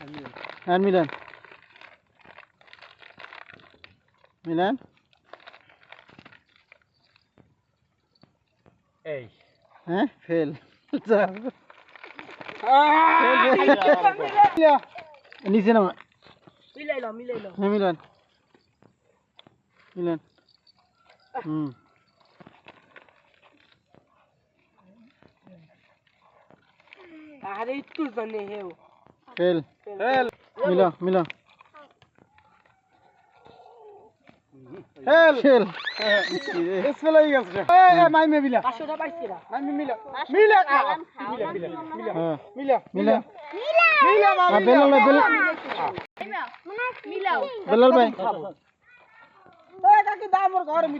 And Milan. Milan. এই। হ্যাঁ fail. নিচে নামা। মিলাইলো মিলাইলো। হ্যাঁ মিলান। মিলান। হুম। আরে একটু জানে হেও। ফেল ফেল মিলা মিলা ফেল ফেল ফেল হয়ে গেছে এই মাই মে মিলা পাঁচশোটা পাইছি না মাই মে মিলা মিলা মিলা মিলা মিলা হ্যাঁ মিলা মিলা মিলা মা হ্যাঁ বেলাল ভাই বেলাল বেলাল ভাই এই কাকি দামর ঘর মি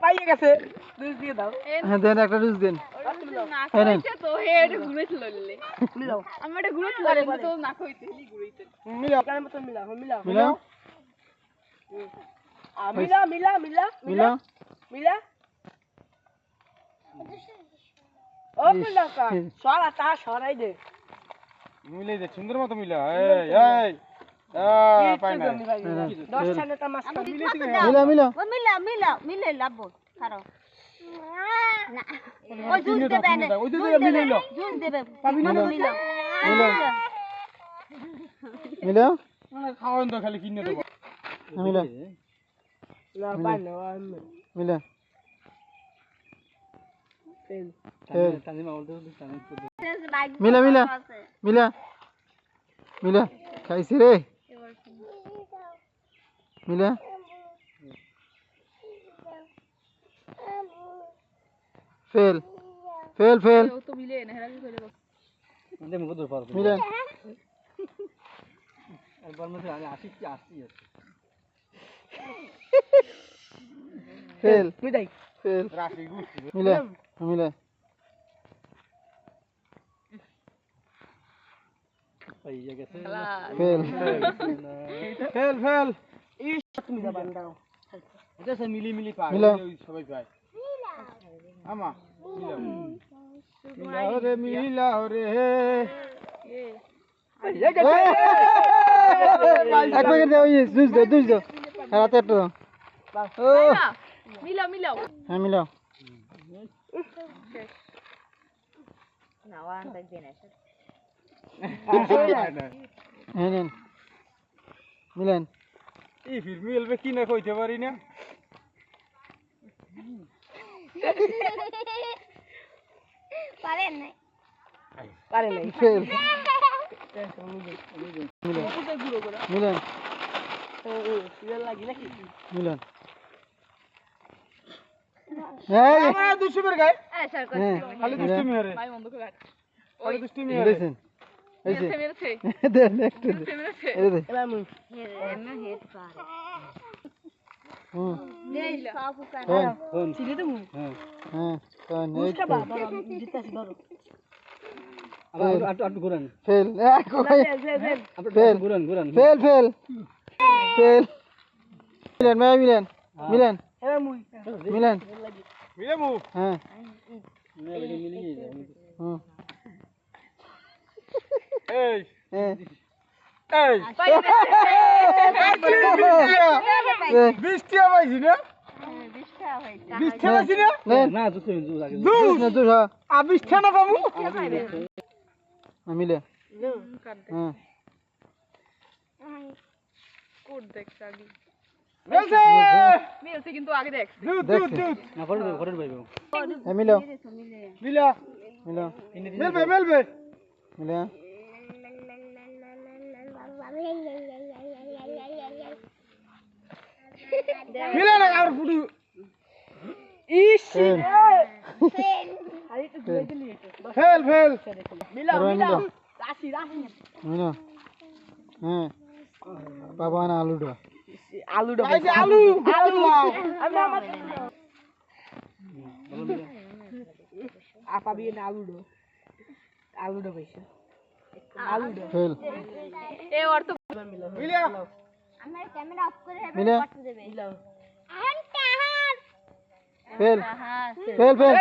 পাইয়ে গেছে। দুই দিয়ে দাও। হ্যাঁ দেন একটা রুজ দেন। কানের মতো মিলাও মিলাও। মিলা মিলা মিলা। মিলা মিলা মিলা ও মিলা কা সরা তা সরাই দে মিলাই দে সুন্দর মতো মিলা এই এই আ পাই না দশ ছানেটা মাছ মিলা মিলা মিলা। মিলা? মিলে। লাভ খারো না ওই জুস দেবে না ওই জুস দেবে মিলা? মিলা? মিলা মিলা মানে খাওয়ান তো খালি কিনে দেবো মিলা না পাই না আমি মিলা। ফেল ফেল মিলা মিলা। মিলা। মিলা খাইছি রে। মিলা। ফেল। Fail fail. মিলা ফেল। ফেল। মিলা মিলা। ফেল। ফেল ফেল। ইস সে মিলি মিলি পায়। সবাই পায়। আমা মিলা মিলা রে মিলা রে এক প্যাকেট দাও ইয়ে জুস জুস একটা মিলাও মিলাও হ্যাঁ মিলাও হ্যাঁ মিলেন ই ফির মিলবে কি না কইতে পারি না পারেন নাই। পারে নাই। মিলেন। সিরিয়াল লাগি নাকি মিলেন দুষ্টুমি মিলেন মিলেন। মিলেন। মিলে হ্যাঁ। এই। হ্যাঁ এই। এ, বৃষ্টিয়া পাইছি না? বিষ্ঠা হইছে বৃষ্টিয়া পাইছি না? না জুস হ্যাঁ আ বৃষ্টিয়া না পাবো হ্যাঁ, মিলে। হ্যাঁ। মেলছে। দুধ দুধ দেখছি। দুধ হ্যাঁ মিলো। মিলা। মিলো। মেলবে মেলবে। মিলে। মিলা না আর ফুটু ইস ফেল ফেল মিলাও মিলাও। রাশি রাশি মিলো হ্যাঁ বাবা না আলুটা আলু ডবা আলু আলু আমি আমার আপা বিয়ে না আলু ডো আলু ডো এ আলু তো মিলা আমার ক্যামেরা অফ করে মিলে দেবে। মিলাও ফেল। Fail fail.